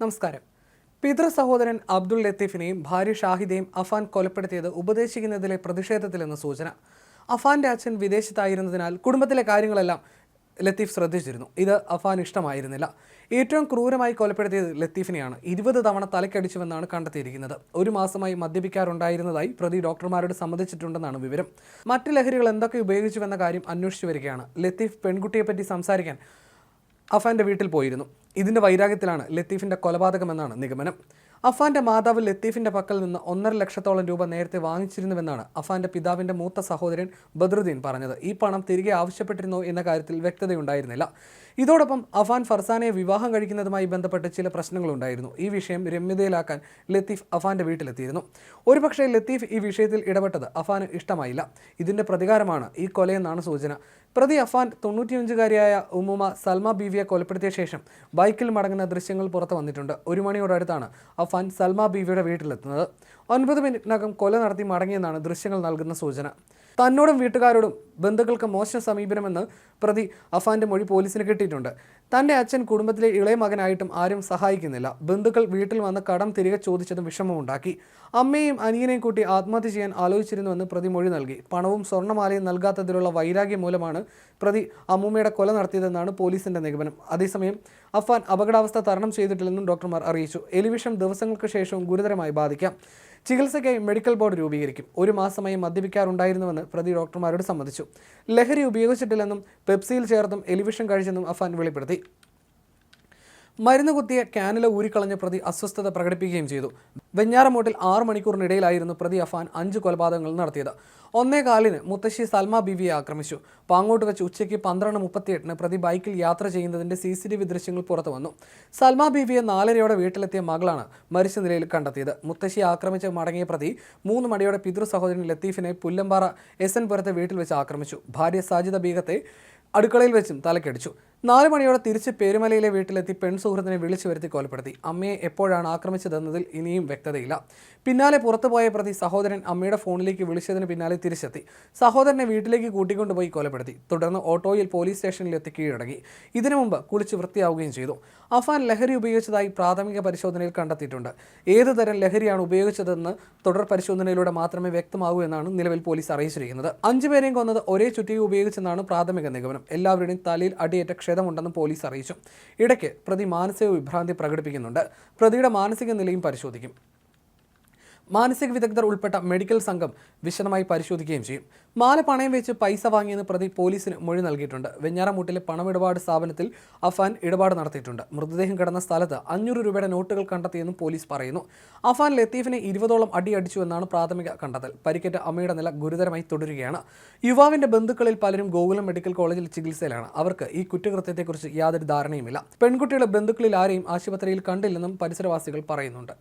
നമസ്കാരം. പിതൃ സഹോദരൻ അബ്ദുൾ ലത്തീഫിനെയും ഭാര്യ ഷാഹിദയെയും അഫാൻ കൊലപ്പെടുത്തിയത് ഉപദേശിക്കുന്നതിലെ പ്രതിഷേധത്തിലെന്ന സൂചന. അഫാന്റെ അച്ഛൻ വിദേശത്തായിരുന്നതിനാൽ കുടുംബത്തിലെ കാര്യങ്ങളെല്ലാം ലത്തീഫ് ശ്രദ്ധിച്ചിരുന്നു. ഇത് അഫാൻ ഇഷ്ടമായിരുന്നില്ല. ഏറ്റവും ക്രൂരമായി കൊലപ്പെടുത്തിയത് ലത്തീഫിനെയാണ്. ഇരുപത് തവണ തലക്കടിച്ചുവെന്നാണ് കണ്ടെത്തിയിരിക്കുന്നത്. ഒരു മാസമായി മദ്യപിക്കാറുണ്ടായിരുന്നതായി പ്രതി ഡോക്ടർമാരോട് സമ്മതിച്ചിട്ടുണ്ടെന്നാണ് വിവരം. മറ്റ് ലഹരികൾ എന്തൊക്കെ ഉപയോഗിച്ചുവെന്ന കാര്യം അന്വേഷിച്ചു വരികയാണ്. ലത്തീഫ് പെൺകുട്ടിയെപ്പറ്റി സംസാരിക്കാൻ അഫാന്റെ വീട്ടിൽ പോയിരുന്നു. ഇതിന്റെ വൈരാഗ്യത്തിലാണ് ലത്തീഫിന്റെ കൊലപാതകമെന്നാണ് നിഗമനം. അഫാന്റെ മാതാവ് ലത്തീഫിന്റെ പക്കൽ നിന്ന് ഒന്നര ലക്ഷത്തോളം രൂപ നേരത്തെ വാങ്ങിച്ചിരുന്നുവെന്നാണ് അഫാന്റെ പിതാവിന്റെ മൂത്ത സഹോദരൻ ബദ്രുദ്ദീൻ പറഞ്ഞത്. ഈ പണം തിരികെ ആവശ്യപ്പെട്ടിരുന്നോ എന്ന കാര്യത്തിൽ വ്യക്തതയുണ്ടായിരുന്നില്ല. ഇതോടൊപ്പം അഫാൻ ഫർസാനെ വിവാഹം കഴിക്കുന്നതുമായി ബന്ധപ്പെട്ട് ചില പ്രശ്നങ്ങളുണ്ടായിരുന്നു. ഈ വിഷയം രമ്യതയിലാക്കാൻ ലത്തീഫ് അഫാന്റെ വീട്ടിലെത്തിയിരുന്നു. ഒരുപക്ഷെ ലത്തീഫ് ഈ വിഷയത്തിൽ ഇടപെട്ടത് അഫാന് ഇഷ്ടമായില്ല. ഇതിന്റെ പ്രതികാരമാണ് ഈ കൊലയെന്നാണ് സൂചന. പ്രതി അഫാൻ തൊണ്ണൂറ്റിയഞ്ചുകാരിയായ ഉമ്മുമ സൽമ ബീവിയെ കൊലപ്പെടുത്തിയ ശേഷം ബൈക്കിൽ മടങ്ങുന്ന ദൃശ്യങ്ങൾ പുറത്തു വന്നിട്ടുണ്ട്. ഒരു മണിയോടടുത്താണ് അഫാൻ സൽമ ബീവിയുടെ വീട്ടിലെത്തുന്നത്. ഒൻപത് മിനിറ്റിനകം കൊല നടത്തി മടങ്ങിയെന്നാണ് ദൃശ്യങ്ങൾ നൽകുന്ന സൂചന. തന്നോടും വീട്ടുകാരോടും ബന്ധുക്കൾക്ക് മോശം സമീപനമെന്ന് പ്രതി അഫാന്റെ മൊഴി പോലീസിന് കിട്ടിയിട്ടുണ്ട്. തന്റെ അച്ഛൻ കുടുംബത്തിലെ ഇളയ മകനായിട്ടും ആരും സഹായിക്കുന്നില്ല. ബന്ധുക്കൾ വീട്ടിൽ വന്ന് കടം തിരികെ ചോദിച്ചതും വിഷമമുണ്ടാക്കി. അമ്മയും അനിയനെയും കൂട്ടി ആത്മഹത്യ ചെയ്യാൻ ആലോചിച്ചിരുന്നുവെന്ന് പ്രതി മൊഴി നൽകി. പണവും സ്വർണമാലയും നൽകാത്തതിലുള്ള വൈരാഗ്യം മൂലമാണ് പ്രതി അമ്മൂമ്മയുടെ കൊല നടത്തിയതെന്നാണ് പോലീസിന്റെ നിഗമനം. അതേസമയം അഫാൻ അപകടാവസ്ഥ തരണം ചെയ്തിട്ടില്ലെന്നും ഡോക്ടർമാർ അറിയിച്ചു. എലിവിഷം ദിവസങ്ങൾക്ക് ശേഷവും ഗുരുതരമായി ബാധിക്കാം. ചികിത്സയ്ക്കായി മെഡിക്കൽ ബോർഡ് രൂപീകരിക്കും. ഒരു മാസമായി മദ്യപിക്കാറുണ്ടായിരുന്നുവെന്ന് പ്രതി ഡോക്ടർമാരോട് സമ്മതിച്ചു. ലഹരി ഉപയോഗിച്ചിട്ടില്ലെന്നും പെപ്സിയിൽ ചേർത്തും എലിവിഷൻ കഴിച്ചെന്നും അഫാൻ വെളിപ്പെടുത്തി. മരുന്ന് കുത്തിയ ക്യാനില ഊരിക്കളഞ്ഞ പ്രതി അസ്വസ്ഥത പ്രകടിപ്പിക്കുകയും ചെയ്തു. വെഞ്ഞാറമൂട്ടിൽ ആറ് മണിക്കൂറിനിടയിലായിരുന്നു പ്രതി അഫാൻ അഞ്ച് കൊലപാതകങ്ങൾ നടത്തിയത്. ഒന്നേ കാലിന് മുത്തശ്ശി സൽമ ബിവിയെ ആക്രമിച്ചു. പാങ്ങോട്ട് വെച്ച് ഉച്ചയ്ക്ക് പന്ത്രണ്ട് മുപ്പത്തിയെട്ടിന് പ്രതി ബൈക്കിൽ യാത്ര ചെയ്യുന്നതിന്റെ സി സി ടി വി ദൃശ്യങ്ങൾ പുറത്തു വന്നു. സൽമ ബിവിയെ നാലരയോടെ വീട്ടിലെത്തിയ മകളാണ് മരിച്ച നിലയിൽ കണ്ടെത്തിയത്. മുത്തശ്ശി ആക്രമിച്ച് മടങ്ങിയ പ്രതി മൂന്ന് മണിയോടെ പിതൃ സഹോദരൻ ലത്തീഫിനെ പുല്ലമ്പാറ എസ് എൻ പുരത്തെ വീട്ടിൽ വെച്ച് ആക്രമിച്ചു. ഭാര്യ സാജിദ ബീഗത്തെ അടുക്കളയിൽ വെച്ചും തലക്കടിച്ചു. നാല് മണിയോടെ തിരിച്ച് പേരുമലയിലെ വീട്ടിലെത്തി പെൺ സുഹൃത്തിനെ വിളിച്ചു വരുത്തി കൊലപ്പെടുത്തി. അമ്മയെ എപ്പോഴാണ് ആക്രമിച്ചതെന്നതിൽ ഇനിയും വ്യക്തതയില്ല. പിന്നാലെ പുറത്തുപോയ പ്രതി സഹോദരൻ അമ്മയുടെ ഫോണിലേക്ക് വിളിച്ചതിന് പിന്നാലെ തിരിച്ചെത്തി. സഹോദരനെ വീട്ടിലേക്ക് കൂട്ടിക്കൊണ്ടുപോയി കൊലപ്പെടുത്തി. തുടർന്ന് ഓട്ടോയിൽ പോലീസ് സ്റ്റേഷനിലെത്തി കീഴടങ്ങി. ഇതിനു മുമ്പ് കുളിച്ച് വൃത്തിയാവുകയും ചെയ്തു. അഫാൻ ലഹരി ഉപയോഗിച്ചതായി പ്രാഥമിക പരിശോധനയിൽ കണ്ടെത്തിയിട്ടുണ്ട്. ഏത് തരം ലഹരിയാണ് ഉപയോഗിച്ചതെന്ന് തുടർ പരിശോധനയിലൂടെ മാത്രമേ വ്യക്തമാകൂ എന്നാണ് നിലവിൽ പോലീസ് അറിയിച്ചിരിക്കുന്നത്. അഞ്ചുപേരെയും കൊന്നത് ഒരേ ചുറ്റിക ഉപയോഗിച്ചെന്നാണ് പ്രാഥമിക നിഗമനം. എല്ലാവരുടെയും തലയിൽ അടിയേറ്റ ക്ഷതമുണ്ടെന്ന് പോലീസ് അറിയിച്ചു. ഇടയ്ക്ക് പ്രതി മാനസിക വിഭ്രാന്തി പ്രകടിപ്പിക്കുന്നുണ്ട്. പ്രതിയുടെ മാനസിക നിലയും പരിശോധിക്കും. മാനസിക വിദഗ്ധർ ഉൾപ്പെട്ട മെഡിക്കൽ സംഘം വിശദമായി പരിശോധിക്കുകയും ചെയ്യും. മാല പണയം വെച്ച് പൈസ വാങ്ങിയെന്ന് പ്രതി പോലീസിന് മൊഴി നൽകിയിട്ടുണ്ട്. വെഞ്ഞാറമൂട്ടിലെ പണമിടപാട് സ്ഥാപനത്തിൽ അഫാൻ ഇടപാട് നടത്തിയിട്ടുണ്ട്. മൃതദേഹം കിടന്ന സ്ഥലത്ത് അഞ്ഞൂറ് രൂപയുടെ നോട്ടുകൾ കണ്ടെത്തിയെന്നും പോലീസ് പറയുന്നു. അഫാൻ ലത്തീഫിനെ ഇരുപതോളം അടി അടിച്ചുവെന്നാണ് പ്രാഥമിക കണ്ടെത്തൽ. പരിക്കേറ്റ അമ്മയുടെ നില ഗുരുതരമായി തുടരുകയാണ്. യുവാവിന്റെ ബന്ധുക്കളിൽ പലരും ഗോകുലം മെഡിക്കൽ കോളേജിൽ ചികിത്സയിലാണ്. അവർക്ക് ഈ കുറ്റകൃത്യത്തെക്കുറിച്ച് യാതൊരു ധാരണയുമില്ല. പെൺകുട്ടിയുടെ ബന്ധുക്കളിൽ ആരെയും ആശുപത്രിയിൽ കണ്ടില്ലെന്നും പരിസരവാസികൾ പറയുന്നുണ്ട്.